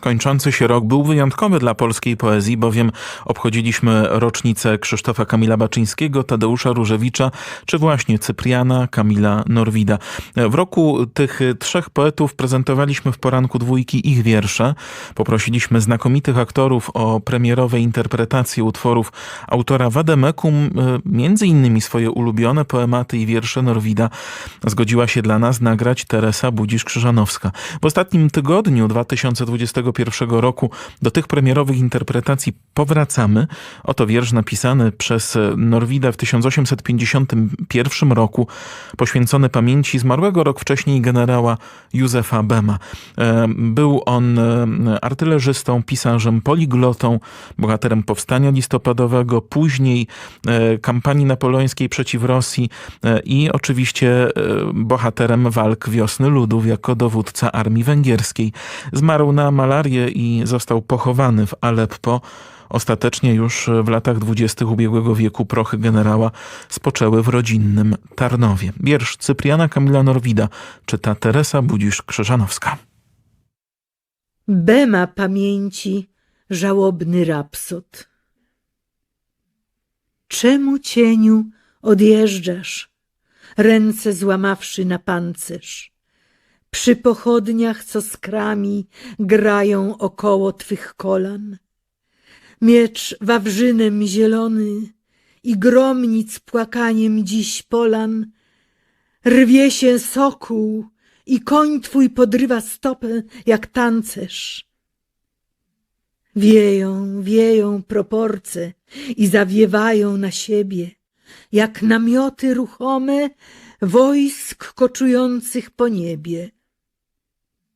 Kończący się rok był wyjątkowy dla polskiej poezji, bowiem obchodziliśmy rocznicę Krzysztofa Kamila Baczyńskiego, Tadeusza Różewicza, czy właśnie Cypriana Kamila Norwida. W roku tych trzech poetów prezentowaliśmy w poranku dwójki ich wiersze. Poprosiliśmy znakomitych aktorów o premierowe interpretacje utworów autora Wademekum, między innymi swoje ulubione poematy i wiersze Norwida. Zgodziła się dla nas nagrać Teresa Budzisz-Krzyżanowska. W ostatnim tygodniu 2021 roku do tych premierowych interpretacji powracamy. Oto wiersz napisany przez Norwida w 1851 roku, poświęcony pamięci zmarłego rok wcześniej generała Józefa Bema. Był on artylerzystą, pisarzem, poliglotą, bohaterem powstania listopadowego, później kampanii napoleońskiej przeciw Rosji i oczywiście bohaterem walk wiosny ludów jako dowódca armii węgierskiej. Zmarł na i został pochowany w Aleppo. Ostatecznie już w latach dwudziestych ubiegłego wieku prochy generała spoczęły w rodzinnym Tarnowie. Wiersz Cypriana Kamila Norwida czyta Teresa Budzisz-Krzyżanowska. Bema pamięci żałobny rapsod. Czemu cieniu odjeżdżasz, ręce złamawszy na pancerz? Przy pochodniach, co skrami grają około twych kolan. Miecz wawrzynem zielony i gromnic płakaniem dziś polan. Rwie się sokół i koń twój podrywa stopę jak tancerz. Wieją, wieją proporce i zawiewają na siebie, jak namioty ruchome wojsk koczujących po niebie.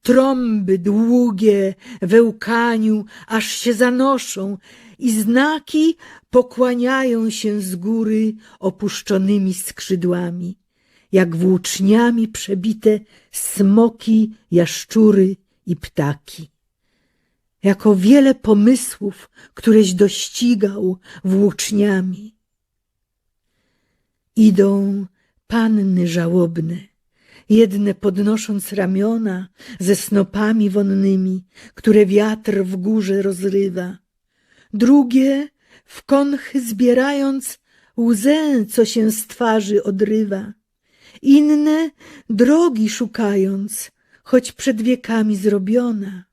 Trąby długie we łkaniu aż się zanoszą i znaki pokłaniają się z góry opuszczonymi skrzydłami, jak włóczniami przebite smoki, jaszczury i ptaki. Jako wiele pomysłów, któreś dościgał włóczniami. Idą panny żałobne, jedne podnosząc ramiona ze snopami wonnymi, które wiatr w górze rozrywa, drugie w konchy zbierając łzę, co się z twarzy odrywa, inne drogi szukając, choć przed wiekami zrobiona,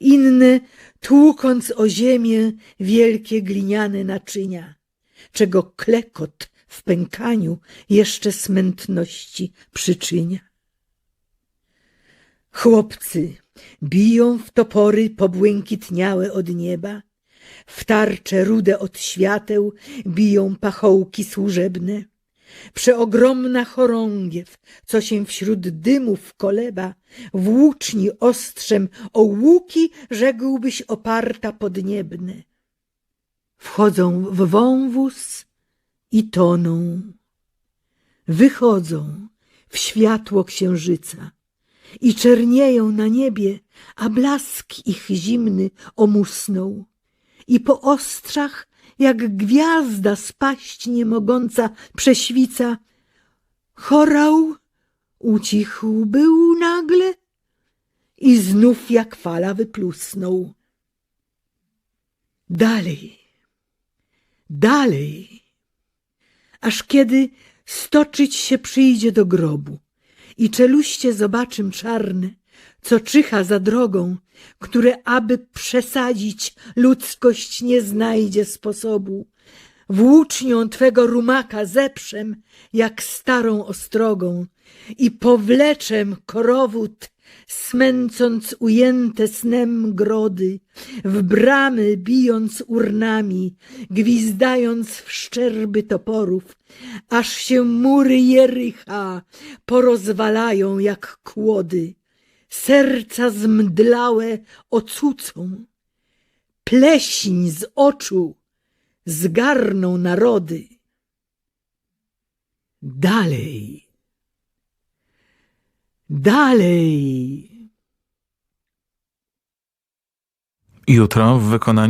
inne tłukąc o ziemię wielkie gliniane naczynia, czego klekot w pękaniu jeszcze smętności przyczynia. Chłopcy biją w topory pobłękitniałe od nieba, w tarcze rude od świateł biją pachołki służebne. Przeogromna chorągiew, co się wśród dymów koleba, włóczni ostrzem o łuki, rzekłbyś oparta podniebne. Wchodzą w wąwóz i toną. Wychodzą w światło księżyca i czernieją na niebie, a blask ich zimny omusnął. I po ostrzach, jak gwiazda spaść nie mogąca prześwica, chorał ucichł był nagle i znów jak fala wyplusnął. Dalej, dalej aż kiedy stoczyć się przyjdzie do grobu i czeluście zobaczym czarne, co czyha za drogą, które aby przesadzić ludzkość nie znajdzie sposobu. Włócznią twego rumaka zeprzem, jak starą ostrogą i powleczem korowód smęcąc ujęte snem grody, w bramy bijąc urnami, gwizdając w szczerby toporów, aż się mury Jericha porozwalają jak kłody, serca zmdlałe ocucą, pleśń z oczu zgarną narody. Dalej. Dalej. Jutro w wykonaniu